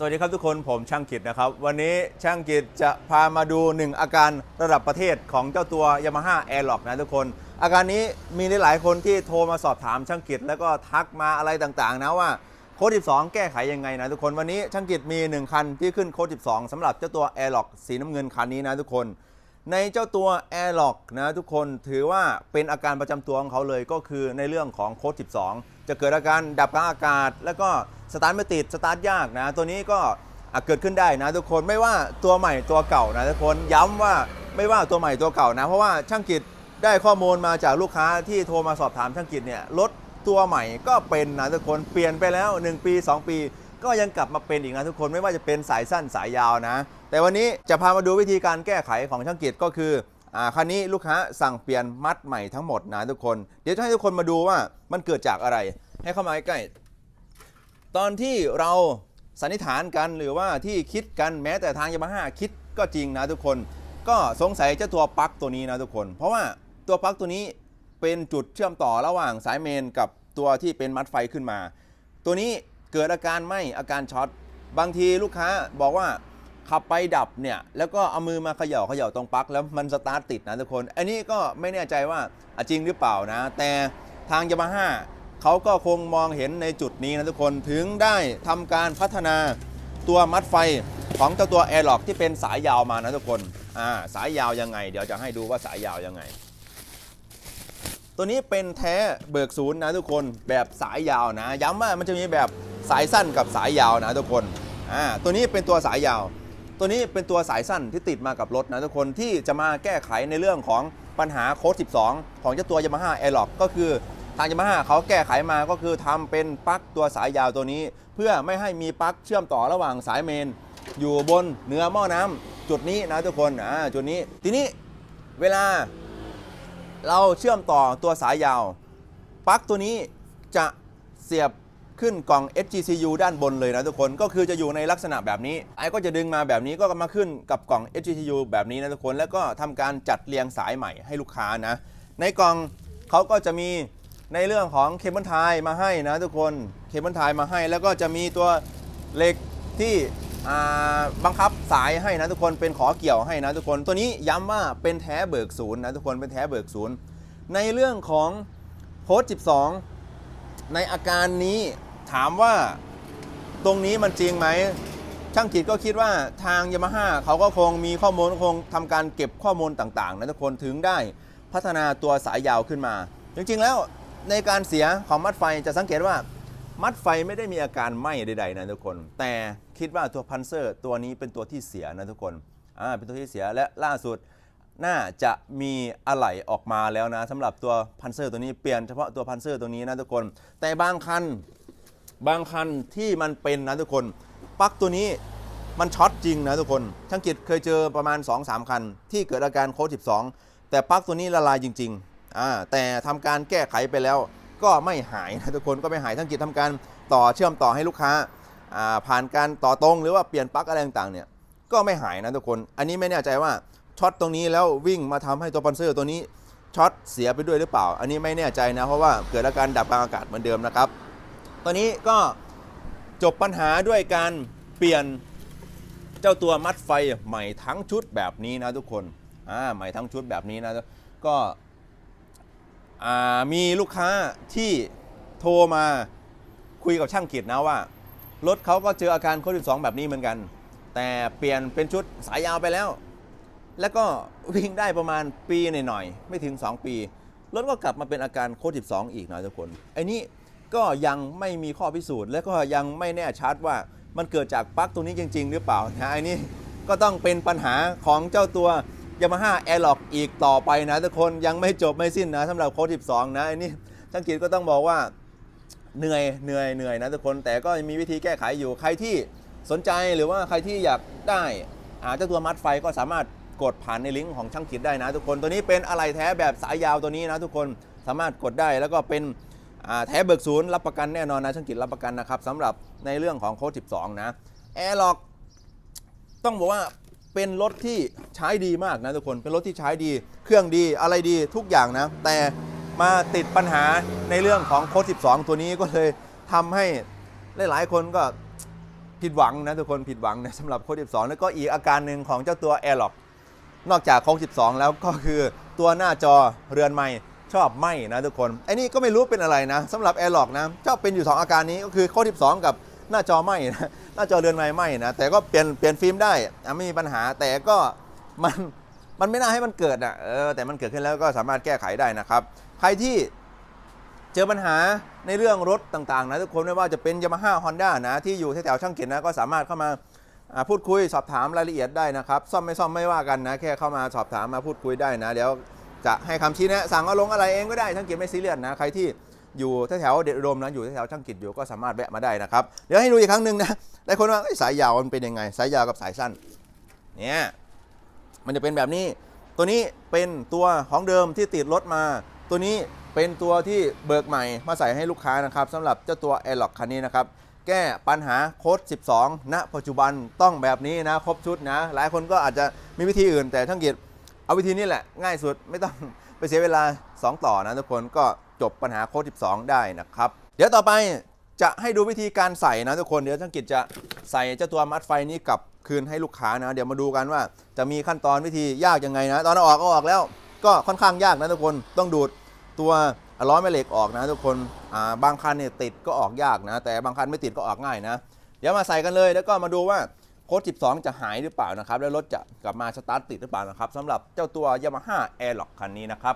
สวัสดีครับทุกคนผมช่างกิจนะครับ วันนี้ช่างกิจจะพามาดู 1 อาการระดับประเทศของเจ้าตัว Yamaha Airlock นะทุกคน อาการนี้มีหลายๆคนที่โทรมาสอบถามช่างกิจแล้วก็ทักมาอะไรต่างๆ นะว่าโค้ด12 แก้ไขยังไงนะทุกคนวันนี้ช่างกิจมี 1 คันที่ขึ้นโค้ด12สำหรับเจ้าตัว Airlock สีน้ำเงินคันนี้นะทุกคน ในเจ้าตัว Airlock นะทุกคนถือว่าเป็นอาการประจำตัวของเขาเลยก็คือในเรื่องของโค้ด12 จะเกิดอาการดับกลางอากาศ แล้วก็สตาร์ทไม่ติดสตาร์ทยากนะ ตัวนี้ก็เกิดขึ้นได้นะทุกคนไม่ว่าตัวใหม่ตัวเก่านะทุกคนย้ำว่าไม่ว่าตัวใหม่ตัวเก่านะ เพราะว่าช่างกิจได้ข้อมูลมาจากลูกค้าที่โทรมาสอบถามช่างกิจเนี่ยรถตัวใหม่ก็เป็นนะทุกคนเปลี่ยนไปแล้ว 1 ปี 2 ปี ก็ยังกลับมาเป็นอีกนะทุกคนไม่ว่าจะเป็นสายสั้นสายยาวนะ แต่วันนี้จะพามาดูวิธีการแก้ไขของช่างกิจก็คือ อ่าคันนี้ลูกค้าสั่งเปลี่ยนมัดใหม่ทั้งหมดนะทุกคน เดี๋ยวจะให้ทุกคนมาดูว่ามันเกิดจากอะไร ให้เข้ามาใกล้ๆตอนที่เราสันนิษฐานกันหรือว่าที่คิดกันแม้แต่ทางยามาฮ่าคิดก็จริงนะทุกคน ก็สงสัยเจ้าตัวปลั๊กตัวนี้นะทุกคน เพราะว่าตัวปลั๊กตัวนี้เป็นจุดเชื่อมต่อระหว่างสายเมนกับตัวที่เป็นมัดไฟขึ้นมา ตัวนี้เกิดอาการไหมอาการช็อตบางทีลูกค้าบอกว่า ขับไปดับเนี่ยแล้วก็เอามือมาเขย่าเขย่าตรงปลั๊กแล้วมันสตาร์ทติดนะทุกคน อันนี้ก็ไม่แน่ใจว่าจริงหรือเปล่านะ แต่ทางยามาฮ่าเขาก็คงมองเห็นในจุดนี้นะทุกคนถึงได้ทำการพัฒนาตัวมัดไฟของเจ้าตัว Airlock ที่เป็นสายยาวมานะทุกคนอ่าสายยาวยังไง เดี๋ยวจะให้ดูว่าสายยาวยังไง ตัวนี้เป็นแท้เบิกศูนย์นะทุกคนแบบสายยาวนะ ย้ำว่ามันจะมีแบบสายสั้นกับสายยาวนะทุกคนอ่าตัวนี้เป็นตัวสายยาว ตัวนี้เป็นตัวสายสั้นที่ติดมากับรถนะทุกคนที่จะมาแก้ไขในเรื่องของปัญหาโค้ด12 ของเจ้าตัว Yamaha Airlock ก็คือทาง Yamaha เขาแก้ไขมาก็คือทำเป็นปลั๊กตัวสายยาวตัวนี้ เพื่อไม่ให้มีปลั๊กเชื่อมต่อระหว่างสายเมน อยู่บนเนื้อหม้อน้ำจุดนี้นะทุกคนอ่าจุดนี้ทีนี้เวลา เราเชื่อมต่อตัวสายยาวปลั๊กตัวนี้จะเสียบ ขึ้นกล่อง SGCU ด้านบนเลยนะทุกคนก็คือจะอยู่ในลักษณะแบบนี้ไอ้ก็จะดึงมาแบบนี้ก็มาขึ้นกับกล่อง SGCU แบบนี้นะทุกคนแล้วก็ทำการจัดเรียงสายใหม่ให้ลูกค้านะ ในกล่องเขาก็จะมีในเรื่องของเคเบิลไทยมาให้นะทุกคนเคเบิลไทยมาให้ แล้วก็จะมีตัวเหล็กที่บังคับสายให้นะทุกคนเป็นขอเกี่ยวให้นะทุกคนตัวนี้ย้ำว่าเป็นแท้เบิกศูนย์นะทุกคนเป็นแท้เบิกศูนย์ในเรื่องของโค้ด12 ในอาการนี้ ถามว่าตรงนี้มันจริงไหม ช่างกิจก็คิดว่าทางยามาฮ่าเขาก็คงมีข้อมูลคงทำการเก็บข้อมูลต่างๆนะทุกคนถึงได้พัฒนาตัวสายยาวขึ้นมา จริงๆแล้วในการเสียของมัดไฟจะสังเกตว่ามัดไฟไม่ได้มีอาการไหม้ใดๆนะทุกคน แต่คิดว่าตัวพันเซอร์ตัวนี้เป็นตัวที่เสียนะทุกคนอ่าเป็นตัวที่เสียและล่าสุดน่าจะมีอะไหล่ออกมาแล้วนะสำหรับตัวพันเซอร์ตัวนี้เปลี่ยนเฉพาะตัวพันเซอร์ตัวนี้นะทุกคน แต่บางคัน บางคันที่มันเป็นนะทุกคนปลั๊กตัวนี้มันช็อตจริงนะทุกคนช่างกิจเคยเจอประมาณ 2-3 คัน ที่เกิดอาการโค้ด12 แต่ปลั๊กตัวนี้ละลายจริงๆอ่าแต่ทำการแก้ไขไปแล้ว ก็ไม่หายนะทุกคนก็ไม่หายช่างกิจทำการต่อเชื่อมต่อให้ลูกค้าอ่าผ่านการต่อตรงหรือว่าเปลี่ยนปลั๊กอะไรต่างๆเนี่ยก็ไม่หายนะทุกคน อันนี้ไม่แน่ใจว่าช็อตตรงนี้แล้ววิ่งมาทำให้ตัวปันเซอร์ตัวนี้ช็อตเสียไปด้วยหรือเปล่า อันนี้ไม่แน่ใจนะเพราะว่าเกิดอาการดับกลางอากาศเหมือนเดิมนะครับ ตอนนี้ก็จบปัญหาด้วยการเปลี่ยนเจ้าตัวมัดไฟใหม่ทั้งชุดแบบนี้นะทุกคนอ่าใหม่ทั้งชุดแบบนี้นะก็อ่ามีลูกค้าที่โทรมาคุยกับช่างกิจนะว่า รถเขาก็เจออาการโควิด2แบบนี้เหมือนกัน แต่เปลี่ยนเป็นชุดสายยาวไปแล้ว แล้วก็วิ่งได้ประมาณปีหน่อยๆไม่ถึง 2 ปีรถก็กลับมาเป็นอาการโควิด12อีกนะทุกคนไอ้นี้ ก็ยังไม่มีข้อพิสูจน์ และก็ยังไม่แน่ชัดว่ามันเกิดจากปลั๊กตัวนี้จริง ๆ หรือเปล่านะไอ้นี้ก็ต้องเป็นปัญหาของเจ้าตัว Yamaha Airlock อีกต่อไปนะทุกคนยังไม่จบไม่สิ้นนะสำหรับโค้ด12 นะไอ้นี่ช่างกิจก็ต้องบอกว่าเหนื่อยเหนื่อยเหนื่อยนะทุกคนแต่ก็มีวิธีแก้ไขอยู่ใครที่สนใจหรือว่าใครที่อยากได้อาเจ้าตัวมัดไฟก็สามารถกดผ่านในลิงก์ของช่างกิจได้นะทุกคนตัวนี้เป็นอะไหล่แท้แบบสายยาวตัวนี้นะทุกคนสามารถกดได้แล้วก็เป็น แท้เบิกศูนย์รับประกันแน่นอนนะช่างกิจรับประกันนะครับสำหรับในเรื่องของโค้ด12 นะแอร์ล็อกต้องบอกว่าเป็นรถที่ใช้ดีมากนะทุกคนเป็นรถที่ใช้ดีเครื่องดีอะไรดีทุกอย่างนะ แต่มาติดปัญหาในเรื่องของโค้ด12 ตัวนี้ก็เลยทำให้หลาย ๆ คนก็ผิดหวังนะทุกคนผิดหวังนะสำหรับโค้ด12 แล้วก็อีกอาการหนึ่งของเจ้าตัว a i r l o c k นอกจากโค้ด12 แล้วก็คือตัวหน้าจอเรือนใหม่ ชอบไหมนะทุกคนไอ้นี่ก็ไม่รู้เป็นอะไรนะสำหรับ a i r l o c k นะชอบเป็นอยู่ 2 อาการนี้ก็คือโค้ด12 กับหน้าจอไหมนะหน้าจอเรือนใหม่ไหมนะแต่ก็เปลี่ยนเปลี่ยนฟิล์มได้อะไม่มีปัญหาแต่ก็มันมันไม่น่าให้มันเกิดอะเออแต่มันเกิดขึ้นแล้วก็สามารถแก้ไขได้นะครับ ใครที่เจอปัญหาในเรื่องรถต่างๆนะทุกคนไม่ว่าจะเป็น Yamaha Honda นะที่อยู่แถวๆช่างเกียรตินะก็สามารถเข้ามาอ่าพูดคุยสอบถามรายละเอียดได้นะครับ ซ่อมไม่ซ่อมไม่ว่ากันนะ แค่เข้ามาสอบถามมาพูดคุยได้นะเดี๋ยว จะให้คำชี้แนะสั่งเอาลงอะไรเองก็ได้ช่างเกียร์ไม่ซีเรียสนะใครที่อยู่แถวเดชอุดมนะอยู่แถวช่างกิจอยู่ก็สามารถแวะมาได้นะครับเดี๋ยวให้ดูอีกครั้งหนึ่งนะหลายคนว่าสายยาวมันเป็นยังไง สายยาวกับสายสั้นเนี่ยมันจะเป็นแบบนี้ ตัวนี้เป็นตัวของเดิมที่ติดรถมา ตัวนี้เป็นตัวที่เบิกใหม่มาใส่ให้ลูกค้านะครับสำหรับเจ้าตัว a i r l o c k คันนี้นะครับแก้ปัญหาโค้ด 12 ณ ปัจจุบันต้องแบบนี้นะ ครบชุดนะ หลายคนก็อาจจะมีวิธีอื่นแต่ทั้งกิจ เอาวิธีนี้แหละง่ายสุดไม่ต้องไปเสียเวลา 2 ต่อนะทุกคนก็จบปัญหาโค้ด12 ได้นะครับ เดี๋ยวต่อไปจะให้ดูวิธีการใส่นะทุกคนเดี๋ยวทั้งกิจจะใส่เจ้าตัวมัดไฟนี้กลับคืนให้ลูกค้านะ เดี๋ยวมาดูกันว่าจะมีขั้นตอนวิธียากยังไงนะ ตอนออกก็ออกแล้ว ก็ค่อนข้างยากนะทุกคนต้องดูดตัวล้อแม่เหล็กออกนะทุกคนบางคันเนี่ยติดก็ออกยากนะ แต่บางคันไม่ติดก็ออกง่ายนะ เดี๋ยวมาใส่กันเลยแล้วก็มาดูว่า โค้ด12 จะหายหรือเปล่านะครับ แล้วรถจะกลับมาสตาร์ทติดหรือเปล่านะครับสำหรับเจ้าตัว Yamaha Airlock คันนี้นะครับ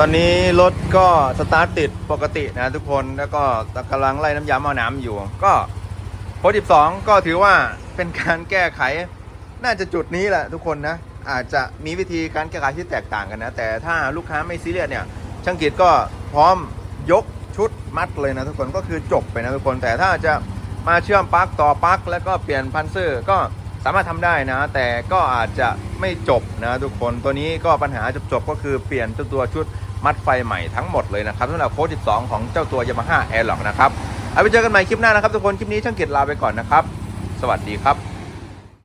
ตอนนี้รถก็สตาร์ทติดปกตินะทุกคนแล้วก็กำลังไล่น้ำยาหม้อน้ำอยู่ ก็โค้ด12 ก็ถือว่าเป็นการแก้ไข น่าจะจุดนี้แหละทุกคนนะ อาจจะมีวิธีการแก้ไขที่แตกต่างกันนะ แต่ถ้าลูกค้าไม่ซีเรียสเนี่ย ช่างกิจก็พร้อมยกชุดมัดเลยนะทุกคนก็คือจบไปนะทุกคน แต่ถ้าจะมาเชื่อมปลั๊กต่อปลั๊กแล้วก็เปลี่ยนพันเซอร์ก็สามารถทำได้นะ แต่ก็อาจจะไม่จบนะทุกคนตัวนี้ก็ปัญหาจบๆก็คือเปลี่ยนตัวชุด มัดไฟใหม่ทั้งหมดเลยนะครับสำหรับโค้ด12 ของเจ้าตัวยามาฮ่าแอร์ล็อกนะครับเอาไปเจอกันใหม่คลิปหน้านะครับทุกคนคลิปนี้ช่างเกิจลาไปก่อนนะครับ สวัสดีครับ